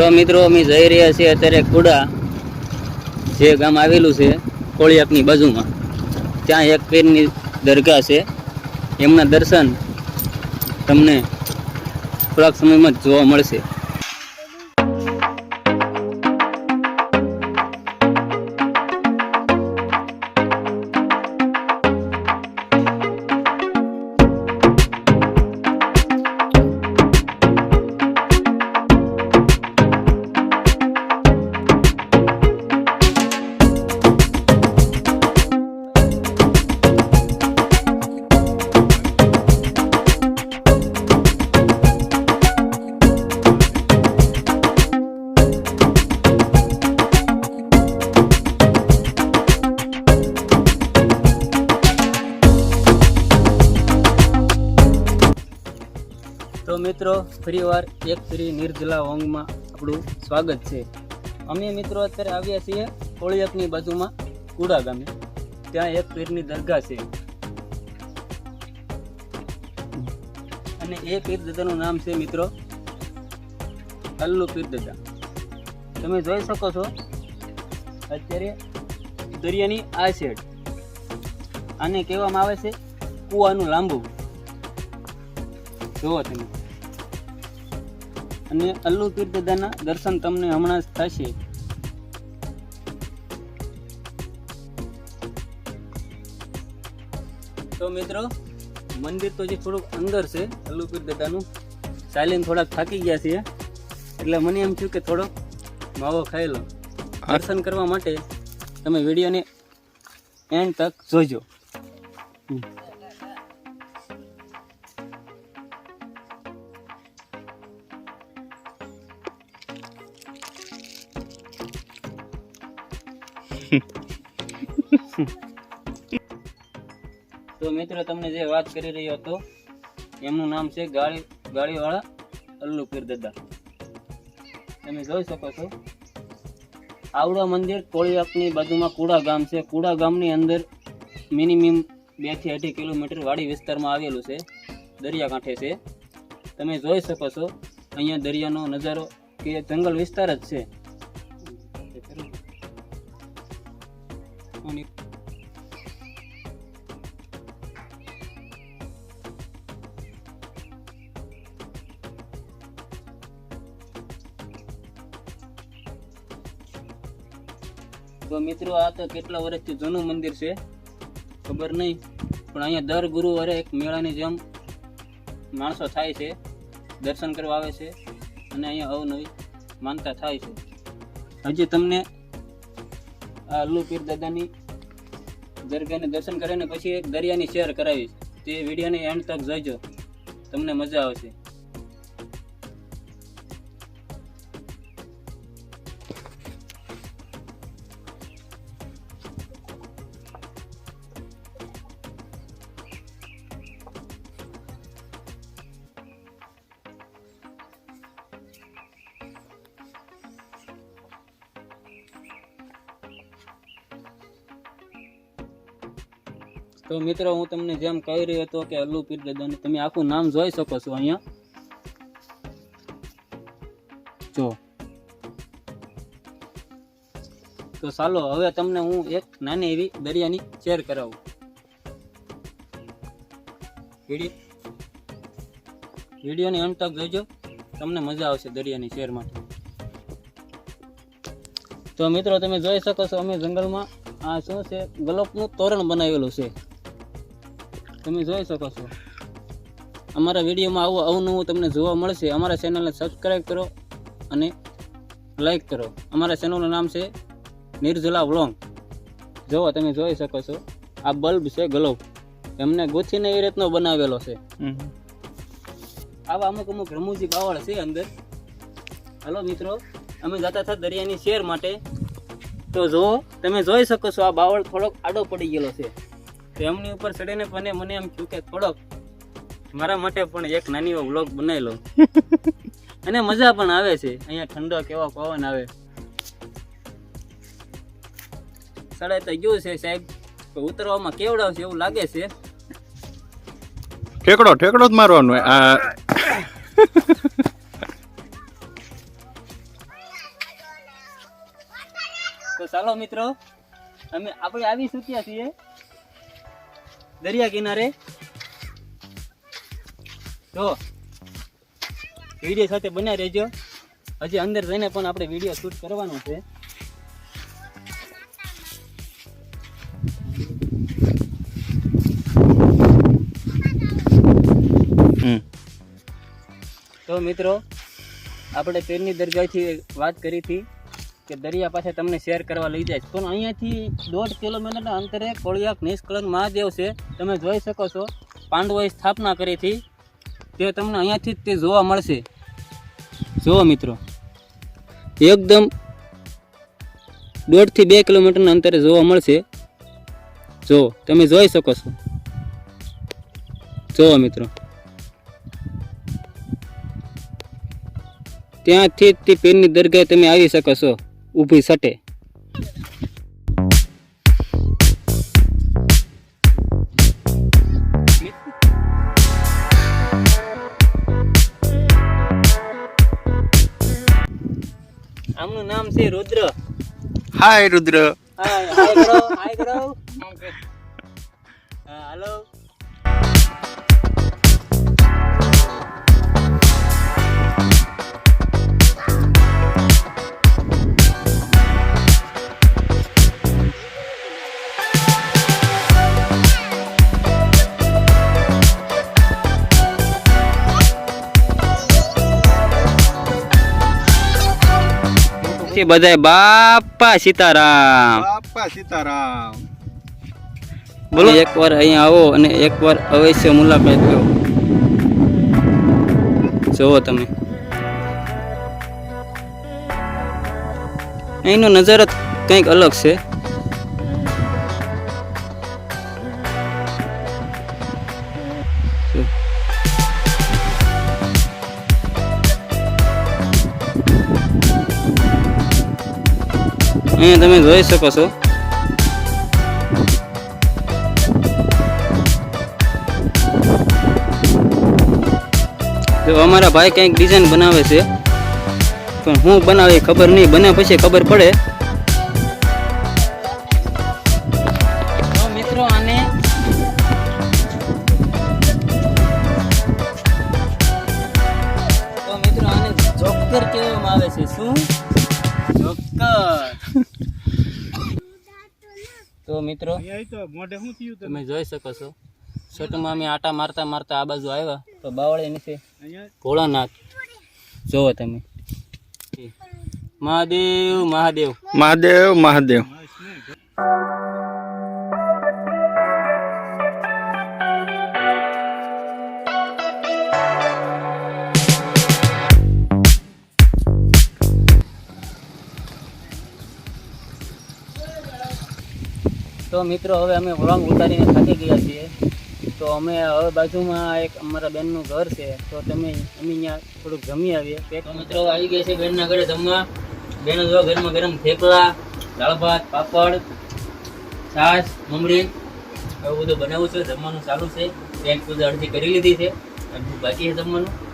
તો મિત્રો, અમે જઈ રહ્યા છીએ અત્યારે કુડા, જે ગામ આવેલું છે, કોળિયાકની બાજુમાં. ત્યાં એક પીરની દરગાહ છે. એમના દર્શન તમને થોડાક સમયમાં જ જોવા મળશે. તો મિત્રો, ફરીવાર એક શ્રી નિર્જલા વોંગમાં આપણું સ્વાગત છે. અમે મિત્રો અત્યારે આવ્યા છીએ કોળિયકની બાજુમાં, કુડા ગામે. ત્યાં એક પીરની દરગાહ છે. અને એ પીર નામ છે મિત્રો, અલ્લુ પીર તમે જોઈ શકો છો, અત્યારે દરિયાની આ સાઈડ આને કહેવામાં આવે છે કૂવાનું લાંબુ. જુઓ તમે. અને અલ્લુ પીર દર્શન તમને હમણાં જ થશે. તો મિત્રો, મંદિર તો જે થોડુંક અંદર છે, અલ્લુ પીર દાદાનું ચાલીને થોડાક થાકી ગયા છીએ. એટલે મને એમ થયું કે થોડોક માવો ખાઈ લો દર્શન કરવા માટે તમે વિડીયોને એન્ડ તક જોજો. તો મિત્રો, તમને જે વાત કરી રહ્યો હતો, એમનું નામ છે ગાડી ગાળીવાળા અલ્લુ પીર તમે જોઈ શકો છો. આવડા મંદિર કોળિયાકની બાજુમાં કુડા ગામ છે. કુડા ગામની અંદર મિનિમમ બેથી અઢી કિલોમીટર વાડી વિસ્તારમાં આવેલું છે. દરિયાકાંઠે છે. તમે જોઈ શકો છો, અહીંયા દરિયાનો નજારો કે જંગલ વિસ્તાર જ છે. તો મિત્રો આ તો કેટલા વર્ષથી જૂનું મંદિર છે? ખબર નહીં. પણ અહીંયા દર ગુરુવારે એક મેળાની જેમ માણસો થાય છે, દર્શન કરવા આવે છે અને અહીંયા અવનવી માનતા થાય છે. હજી તમને આ અલ્લુ પીર દાદાની દરગાહને દર્શન કરીને પછી એક દરિયાની શેર કરાવીશ. તે વિડીયોને એન્ડ તક જોઈજો તમને મજા આવશે. તો મિત્રો, હું તમને જેમ કહી રહ્યો હતો કે અલ્લુ પીર દાદાને તમે આખું નામ જોઈ શકો છો અહીંયા. જો. તો ચાલો, હવે તમને હું એક નાની એવી દરિયાની શેર કરાવું. વીડિયો વિડીયોની અંત તક જોજો. તમને મજા આવશે દરિયાની શેર માટે તો મિત્રો, તમે જોઈ શકો છો, અમે જંગલમાં આ શું છે, ગલોપનું તોરણ બનાવેલું છે. તમે જોઈ શકો છો. અમારા વિડીયોમાં આવું અવનવું તમને જોવા મળશે. અમારા ચેનલને સબસ્ક્રાઈબ કરો અને લાઈક કરો. અમારા ચેનલનું નામ છે નિર્જલા વ્લોંગ. જુઓ તમે જોઈ શકો છો. આ બલ્બ છે ગ્લોબ એમને ગોથીને એ રીતનો બનાવેલો છે. આવા અમુક અમુક રમૂજી બાવળ છે અંદર. હલો મિત્રો અમે જતા હતા દરિયાની શેર માટે. તો જો તમે જોઈ શકો છો આ બાવળ થોડોક આડો પડી ગયેલો છે. તો એમની ઉપર ચડીને પણ મને એમ થયું કે થોડોક મારા માટે પણ એક નાની એવો વ્લોગ બનાવી લો અને મજા પણ આવે છે. અહીંયા ઠંડો કેવો પવન આવે. સડાઈ તો ગયું છે સાહેબ. ઉતરવામાં ઉતરવામાં કેવડાવશે એવું લાગે છે? ઠેકડો ઠેકડો જ મારવાનો આ તો ચાલો મિત્રો અમે આપણે આવી ચૂક્યા છીએ દરિયા કિનારે. જો વીડિયો સાથે બન્યા રહેજો. હજી અંદર જઈને પણ આપણે વીડિયો શૂટ કરવાનો છે. તો મિત્રો, આપણે તેરની દરગાહથી વાત કરી હતી. કે દરિયા પાસે તમને શેર કરવા લઈ જાય પણ અહીંયાથી દોઢ કિલોમીટરના અંતરે કોળિયાક નિષ્કલંક મહાદેવ છે. તમે જોઈ શકો છો, પાંડવોએ સ્થાપના કરી હતી. તે તમને અહીંયાથી જ તે જોવા મળશે. જુઓ મિત્રો, એકદમ દોઢથી બે કિલોમીટરના અંતરે જોવા મળશે. જો, તમે જોઈ શકો છો. જુઓ મિત્રો, ત્યાંથી જ તે પીરની દરગાહ તમે આવી શકો છો. ઊભી સટે. આમનું નામ છે રુદ્ર. હાય રુદ્ર. હાય હાય કરો હાય કરો હાલો. છે બધાય બાપા સીતારામ. બાપા સીતારામ. બોલો. એકવાર અહીંયા આવો અને એકવાર અવશ્ય મુલાકાત લો. જુઓ તમે. અહીંનો નજારો જ કંઈક અલગ છે. અહીંયા તમે જોઈ શકો છો. જો અમારા ભાઈ કંઈક ડિઝાઇન બનાવે છે, પણ હું બનાવે ખબર નહીં, બને પછી ખબર પડે. તો મિત્રો આને તો મિત્રો આને જોકર કહેવામાં આવે છે. શું? જોકર તો મિત્રો મોઢે શું થયું તમે જોઈ શકો છો. છઠમાં અમે આટા મારતા મારતા આ બાજુ આવ્યા. તો બાવળે નીચે ભોળાનાથ જોવો તમે. મહાદેવ મહાદેવ. મહાદેવ મહાદેવ. તો મિત્રો, હવે અમે વળાંગ ઉતારીને થાકી ગયા છીએ. તો અમે હવે બાજુમાં એક અમારા બેનનું ઘર છે. તો તમે, અમે અહીંયા થોડુંક જમી આવીએ. તો મિત્રો, આવી ગયા છે બેનના ઘરે જમવા. બેનો જો ગરમા ગરમ થેપલા, દાળ ભાત, પાપડ, છાશ, મમરી એવું બધું બનાવું છે. જમવાનું ચાલુ છે. પેટ પૂજા અડધી કરી લીધી છે. અડધું બાકી છે જમવાનું.